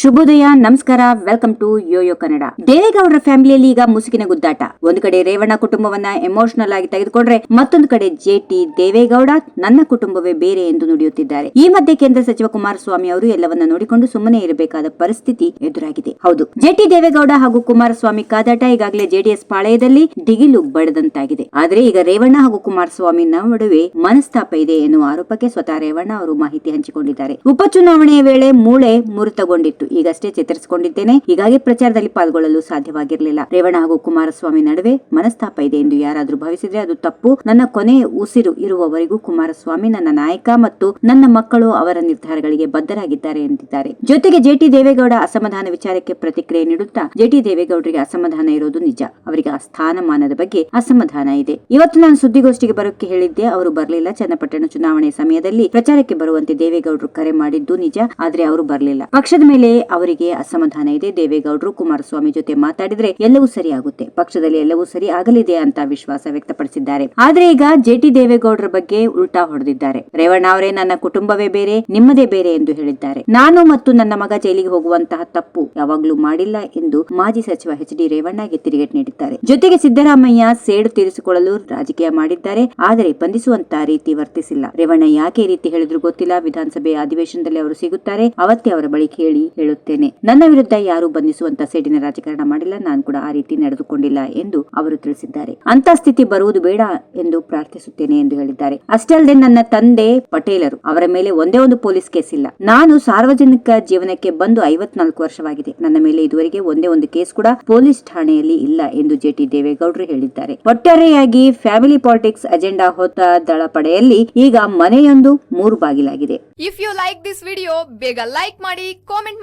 ಶುಭೋದಯ, ನಮಸ್ಕಾರ welcome to Yoyo Kannada ದೇವೇಗೌಡರ ಫ್ಯಾಮಿಲಿಯಲ್ಲಿ ಈಗ ಮುಸುಕಿನ ಗುದ್ದಾಟ. ಒಂದು ಕಡೆ ರೇವಣ್ಣ ಕುಟುಂಬವನ್ನ ಎಮೋಷನಲ್ ಆಗಿ ತೆಗೆದುಕೊಂಡ್ರೆ ಮತ್ತೊಂದು ಕಡೆ ಜೆಟಿ ದೇವೇಗೌಡ ನನ್ನ ಕುಟುಂಬವೇ ಬೇರೆ ಎಂದು ನುಡಿಯುತ್ತಿದ್ದಾರೆ. ಈ ಮಧ್ಯೆ ಕೇಂದ್ರ ಸಚಿವ ಕುಮಾರಸ್ವಾಮಿ ಅವರು ಎಲ್ಲವನ್ನ ನೋಡಿಕೊಂಡು ಸುಮ್ಮನೆ ಇರಬೇಕಾದ ಪರಿಸ್ಥಿತಿ ಎದುರಾಗಿದೆ. ಹೌದು ಜೆಟಿ ದೇವೇಗೌಡ ಹಾಗೂ ಕುಮಾರಸ್ವಾಮಿ ಕಾದಾಟ ಈಗಾಗಲೇ ಜೆಡಿಎಸ್ ಪಾಳೆಯದಲ್ಲಿ ದಿಗಿಲು ಬಡದಂತಾಗಿದೆ. ಆದರೆ ಈಗ ರೇವಣ್ಣ ಹಾಗೂ ಕುಮಾರಸ್ವಾಮಿ ನಡುವೆ ಮನಸ್ತಾಪ ಇದೆ ಎನ್ನುವ ಆರೋಪಕ್ಕೆ ಸ್ವತಃ ರೇವಣ್ಣ ಅವರು ಮಾಹಿತಿ ಹಂಚಿಕೊಂಡಿದ್ದಾರೆ. ಉಪಚುನಾವಣೆಯ ವೇಳೆ ಮೂಳೆ ಮುರಿತಗೊಂಡಿತ್ತು. ಈಗಷ್ಟೇ ಚೇತರಿಸಿಕೊಂಡಿದ್ದೇನೆ. ಹೀಗಾಗಿ ಪ್ರಚಾರದಲ್ಲಿ ಪಾಲ್ಗೊಳ್ಳಲು ಸಾಧ್ಯವಾಗಿರಲಿಲ್ಲ. ರೇವಣ್ಣ ಹಾಗೂ ಕುಮಾರಸ್ವಾಮಿ ನಡುವೆ ಮನಸ್ತಾಪ ಇದೆ ಎಂದು ಯಾರಾದರೂ ಭಾವಿಸಿದ್ರೆ ಅದು ತಪ್ಪು. ನನ್ನ ಕೊನೆ ಉಸಿರು ಇರುವವರೆಗೂ ಕುಮಾರಸ್ವಾಮಿ ನನ್ನ ನಾಯಕ ಮತ್ತು ನನ್ನ ಮಕ್ಕಳು ಅವರ ನಿರ್ಧಾರಗಳಿಗೆ ಬದ್ಧರಾಗಿದ್ದಾರೆ ಎಂದಿದ್ದಾರೆ. ಜೊತೆಗೆ ಜೆಟಿ ದೇವೇಗೌಡ ಅಸಮಾಧಾನ ವಿಚಾರಕ್ಕೆ ಪ್ರತಿಕ್ರಿಯೆ ನೀಡುತ್ತಾ ಜೆಟಿ ದೇವೇಗೌಡರಿಗೆ ಅಸಮಾಧಾನ ಇರೋದು ನಿಜ. ಅವರಿಗೆ ಆ ಸ್ಥಾನಮಾನದ ಬಗ್ಗೆ ಅಸಮಾಧಾನ ಇದೆ. ಇವತ್ತು ನಾನು ಸುದ್ದಿಗೋಷ್ಠಿಗೆ ಬರೋಕೆ ಹೇಳಿದ್ದೆ. ಅವರು ಬರಲಿಲ್ಲ. ಚನ್ನಪಟ್ಟಣ ಚುನಾವಣೆ ಸಮಯದಲ್ಲಿ ಪ್ರಚಾರಕ್ಕೆ ಬರುವಂತೆ ದೇವೇಗೌಡರು ಕರೆ ಮಾಡಿದ್ದು ನಿಜ. ಆದ್ರೆ ಅವರು ಬರಲಿಲ್ಲ. ಪಕ್ಷದ ಮೇಲೆ ಅವರಿಗೆ ಅಸಮಾಧಾನ ಇದೆ. ದೇವೇಗೌಡರು ಕುಮಾರಸ್ವಾಮಿ ಜೊತೆ ಮಾತಾಡಿದ್ರೆ ಎಲ್ಲವೂ ಸರಿಯಾಗುತ್ತೆ. ಪಕ್ಷದಲ್ಲಿ ಎಲ್ಲವೂ ಸರಿ ಆಗಲಿದೆ ಅಂತ ವಿಶ್ವಾಸ ವ್ಯಕ್ತಪಡಿಸಿದ್ದಾರೆ. ಆದ್ರೆ ಈಗ ಜೆಟಿ ದೇವೇಗೌಡರ ಬಗ್ಗೆ ಉಲ್ಟಾ ಹೊಡೆದಿದ್ದಾರೆ. ರೇವಣ್ಣ ಅವರೇ ನನ್ನ ಕುಟುಂಬವೇ ಬೇರೆ, ನಿಮ್ಮದೇ ಬೇರೆ ಎಂದು ಹೇಳಿದ್ದಾರೆ. ನಾನು ಮತ್ತು ನನ್ನ ಮಗ ಜೈಲಿಗೆ ಹೋಗುವಂತಹ ತಪ್ಪು ಯಾವಾಗ್ಲೂ ಮಾಡಿಲ್ಲ ಎಂದು ಮಾಜಿ ಸಚಿವ ಎಚ್ ಡಿ ರೇವಣ್ಣಗೆ ತಿರುಗೇಟು ನೀಡಿದ್ದಾರೆ. ಜೊತೆಗೆ ಸಿದ್ದರಾಮಯ್ಯ ಸೇಡು ತೀರಿಸಿಕೊಳ್ಳಲು ರಾಜಕೀಯ ಮಾಡಿದ್ದಾರೆ, ಆದರೆ ಬಂಧಿಸುವಂತಹ ರೀತಿ ವರ್ತಿಸಿಲ್ಲ. ರೇವಣ್ಣ ಯಾಕೆ ರೀತಿ ಹೇಳಿದ್ರು ಗೊತ್ತಿಲ್ಲ. ವಿಧಾನಸಭೆ ಅಧಿವೇಶನದಲ್ಲಿ ಅವರು ಸಿಗುತ್ತಾರೆ. ಅವತ್ತೇ ಅವರ ಬಳಿ ಕೇಳಿ ಹೇಳುತ್ತೇನೆ. ನನ್ನ ವಿರುದ್ಧ ಯಾರು ಬಂಧಿಸುವಂತ ಸೇಡಿನ ರಾಜಕಾರಣ ಮಾಡಿಲ್ಲ. ನಾನು ಕೂಡ ಆ ರೀತಿ ನಡೆದುಕೊಂಡಿಲ್ಲ ಎಂದು ಅವರು ತಿಳಿಸಿದ್ದಾರೆ. ಅಂತ ಸ್ಥಿತಿ ಬರುವುದು ಬೇಡ ಎಂದು ಪ್ರಾರ್ಥಿಸುತ್ತೇನೆ ಎಂದು ಹೇಳಿದ್ದಾರೆ. ಅಷ್ಟೇ ಅಲ್ಲದೆ ನನ್ನ ತಂದೆ ಪಟೇಲರು ಅವರ ಮೇಲೆ ಒಂದೇ ಒಂದು ಪೊಲೀಸ್ ಕೇಸ್ ಇಲ್ಲ. ನಾನು ಸಾರ್ವಜನಿಕ ಜೀವನಕ್ಕೆ ಬಂದು ಐವತ್ನಾಲ್ಕು ವರ್ಷವಾಗಿದೆ. ನನ್ನ ಮೇಲೆ ಇದುವರೆಗೆ ಒಂದೇ ಒಂದು ಕೇಸ್ ಕೂಡ ಪೊಲೀಸ್ ಠಾಣೆಯಲ್ಲಿ ಇಲ್ಲ ಎಂದು ಜೆಟಿ ದೇವೇಗೌಡರು ಹೇಳಿದ್ದಾರೆ. ಒಟ್ಟಾರೆಯಾಗಿ ಫ್ಯಾಮಿಲಿ ಪಾಲಿಟಿಕ್ಸ್ ಅಜೆಂಡಾ ಹೊತ್ತ ದಳಪಡೆಯಲ್ಲಿ ಈಗ ಮನೆಯೊಂದು ಮೂರು ಬಾಗಿಲಾಗಿದೆ. If you like this video ಬೇಗ ಲೈಕ್ ಮಾಡಿ ಕಾಮೆಂಟ್